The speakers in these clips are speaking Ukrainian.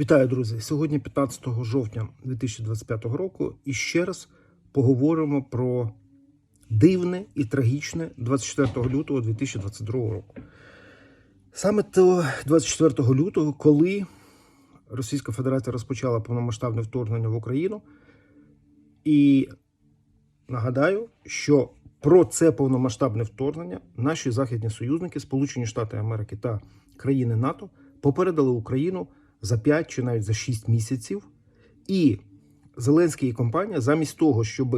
Вітаю, друзі! Сьогодні 15 жовтня 2025 року і ще раз поговоримо про дивне і трагічне 24 лютого 2022 року. Саме то 24 лютого, коли Російська Федерація розпочала повномасштабне вторгнення в Україну, і нагадаю, що про це повномасштабне вторгнення наші західні союзники, Сполучені Штати Америки та країни НАТО, попередили Україну за 5 чи навіть за 6 місяців. І Зеленський і компанія, замість того, щоб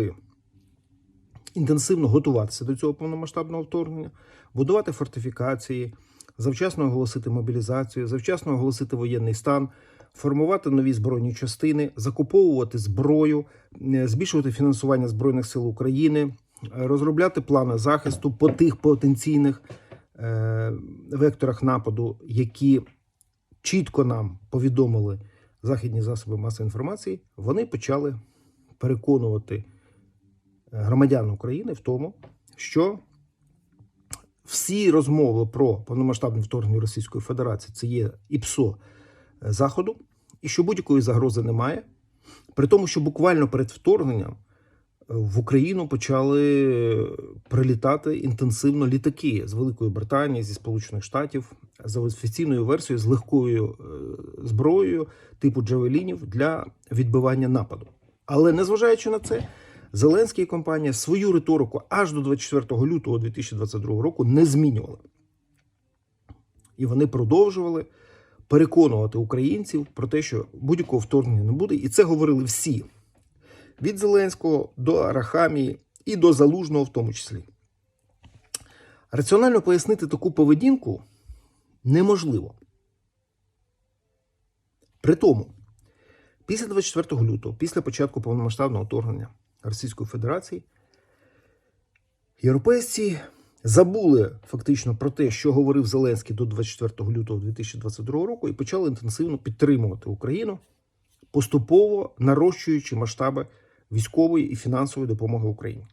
інтенсивно готуватися до цього повномасштабного вторгнення, будувати фортифікації, завчасно оголосити мобілізацію, завчасно оголосити воєнний стан, формувати нові збройні частини, закуповувати зброю, е, збільшувати фінансування Збройних сил України, розробляти плани захисту по тих потенційних е, векторах нападу, які чітко нам повідомили західні засоби масової інформації, вони почали переконувати е, громадян України в тому, що всі розмови про повномасштабне вторгнення Російської Федерації це є ІПСО е, Заходу, і що будь-якої загрози немає. При тому, що буквально перед вторгненням в Україну почали прилітати інтенсивно літаки з Великої Британії, зі Сполучених Штатів за офіційною версією з легкою е, зброєю типу джавелінів для відбивання нападу. Але незважаючи на це, Зеленський і компанія свою риторику аж до 24 лютого 2022 року не змінювали. І вони продовжували переконувати українців про те, що будь-якого вторгнення не буде. І це говорили всі від Зеленського до Арахамії і до Залужного, в тому числі. Раціонально пояснити таку поведінку неможливо. При тому, після 24 лютого, після початку повномасштабного вторгнення Російської Федерації, європейці забули фактично про те, що говорив Зеленський до 24 лютого 2022 року, і почали інтенсивно підтримувати Україну, поступово нарощуючи масштаби військової і фінансової допомоги Україні.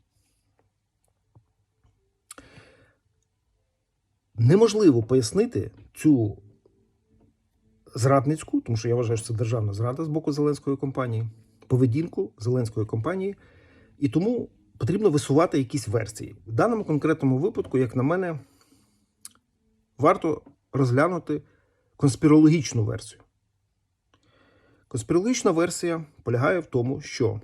Неможливо пояснити цю зрадницьку, тому що я вважаю, що це державна зрада з боку Зеленської компанії, поведінку Зеленської компанії, і тому потрібно висувати якісь версії. В даному конкретному випадку, як на мене, варто розглянути конспірологічну версію. Конспірологічна версія полягає в тому, що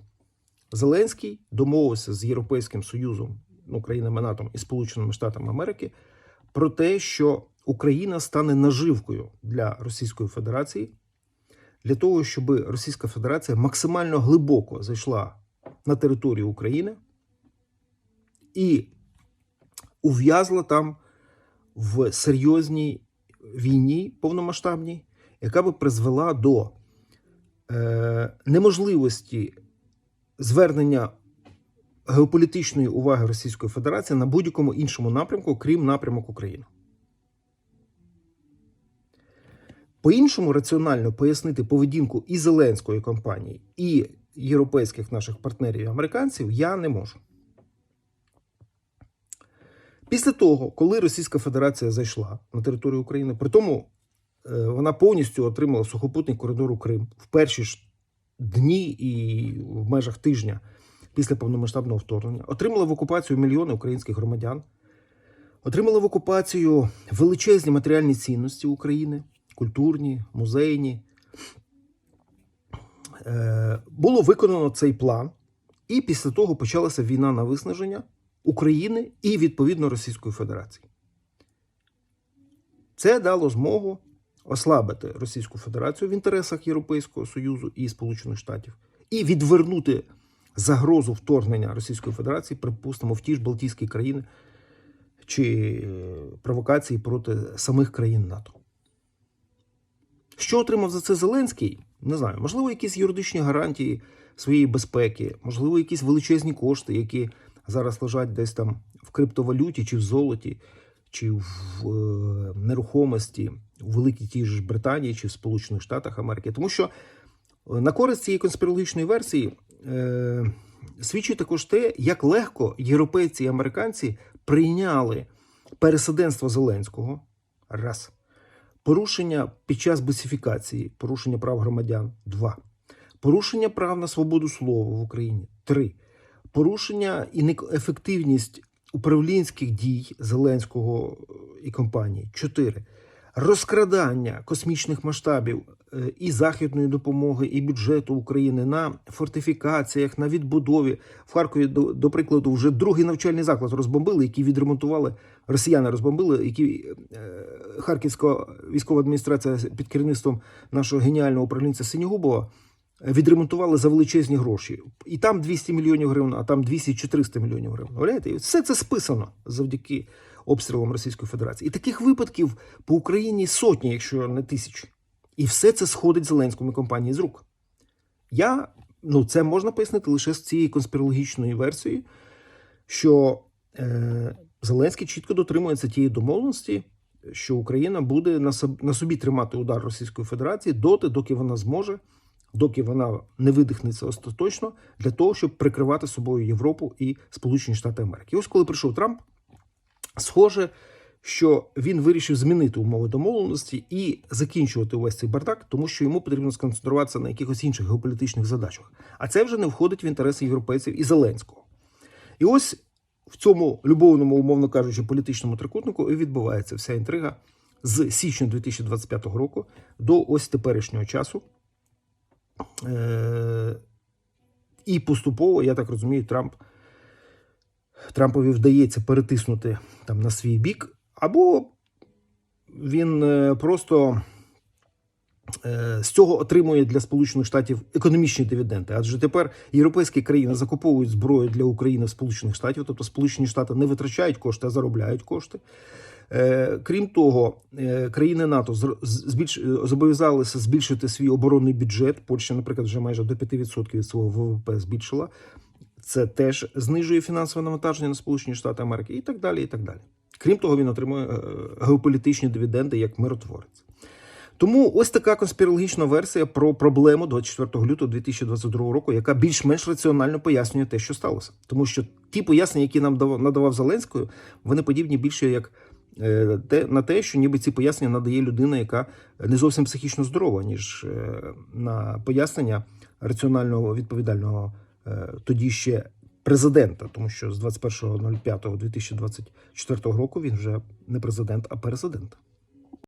Зеленський домовився з Європейським Союзом, ну, країнами НАТО і Сполученими Штатами Америки про те, що Україна стане наживкою для Російської Федерації для того, щоб Російська Федерація максимально глибоко зайшла на територію України і ув'язла там в серйозній війні повномасштабній, яка би призвела до е, неможливості звернення геополітичної уваги Російської Федерації на будь-якому іншому напрямку, крім напрямок України. По-іншому раціонально пояснити поведінку і Зеленської компанії, і європейських наших партнерів і американців я не можу. Після того, коли Російська Федерація зайшла на територію України, при тому е, вона повністю отримала сухопутний коридор у Крим в перші ж дні і в межах тижня після повномасштабного вторгнення, отримала в окупацію мільйони українських громадян, отримала в окупацію величезні матеріальні цінності України, культурні, музейні. Е, Було виконано цей план, і після того почалася війна на виснаження України і відповідно Російської Федерації. Це дало змогу ослабити Російську Федерацію в інтересах Європейського Союзу і Сполучених Штатів і відвернути загрозу вторгнення Російської Федерації, припустимо, в ті ж Балтійські країни чи е, провокації проти самих країн НАТО. Що отримав за це Зеленський? Не знаю. Можливо, якісь юридичні гарантії своєї безпеки, можливо, якісь величезні кошти, які зараз лежать десь там в криптовалюті, чи в золоті, чи в е, нерухомості у великій тій ж Британії чи в Сполучених Штатах Америки. Тому що е, на користь цієї конспірологічної версії е, свідчить також те, як легко європейці і американці прийняли пересаденство Зеленського раз. Порушення під час бусифікації, порушення прав громадян 2. Порушення прав на свободу слова в Україні 3. Порушення і неефективність управлінських дій Зеленського е, і компанії 4. Розкрадання космічних масштабів е, і західної допомоги, і бюджету України на фортифікаціях, на відбудові. В Харкові, до, прикладу, вже другий навчальний заклад розбомбили, який відремонтували росіяни розбомбили, які е, Харківська військова адміністрація під керівництвом нашого геніального управлінця Синігубова відремонтували за величезні гроші. І там 200 мільйонів гривень, а там 200 чи 300 мільйонів гривень. Уявляєте? І все це списано завдяки обстрілам Російської Федерації. І таких випадків по Україні сотні, якщо не тисячі. І все це сходить Зеленському компанії з рук. Я, ну, це можна пояснити лише з цієї конспірологічної версії, що е, Зеленський чітко дотримується тієї домовленості, що Україна буде на собі тримати удар Російської Федерації доти, доки вона зможе, доки вона не видихнеться остаточно, для того, щоб прикривати собою Європу і Сполучені Штати Америки. І ось коли прийшов Трамп, схоже, що він вирішив змінити умови домовленості і закінчувати увесь цей бардак, тому що йому потрібно сконцентруватися на якихось інших геополітичних задачах. А це вже не входить в інтереси європейців і Зеленського. І ось в цьому любовному, умовно кажучи, політичному трикутнику і відбувається вся інтрига з січня 2025 року до ось теперішнього часу. Е- і поступово, я так розумію, Трамп Трампові вдається перетиснути там на свій бік, або він е, просто е, з цього отримує для Сполучених Штатів економічні дивіденди. Адже тепер європейські країни закуповують зброю для України в Сполучених Штатів, тобто Сполучені Штати не витрачають кошти, а заробляють кошти. Е, Крім того, е, країни НАТО е, зобов'язалися збільшити свій оборонний бюджет. Польща, наприклад, вже майже до 5% від свого ВВП збільшила. Це теж знижує фінансове навантаження на Сполучені Штати Америки і так далі. і так далі. Крім того, він отримує геополітичні дивіденди як миротворець. Тому ось така конспірологічна версія про проблему 24 лютого 2022 року, яка більш-менш раціонально пояснює те, що сталося. Тому що ті пояснення, які нам надавав Зеленською, вони подібні більше як на те, що ніби ці пояснення надає людина, яка не зовсім психічно здорова, ніж е, на пояснення раціонального відповідального е, тоді ще президента, тому що з 21.05.2024 року він вже не президент, а перезидент.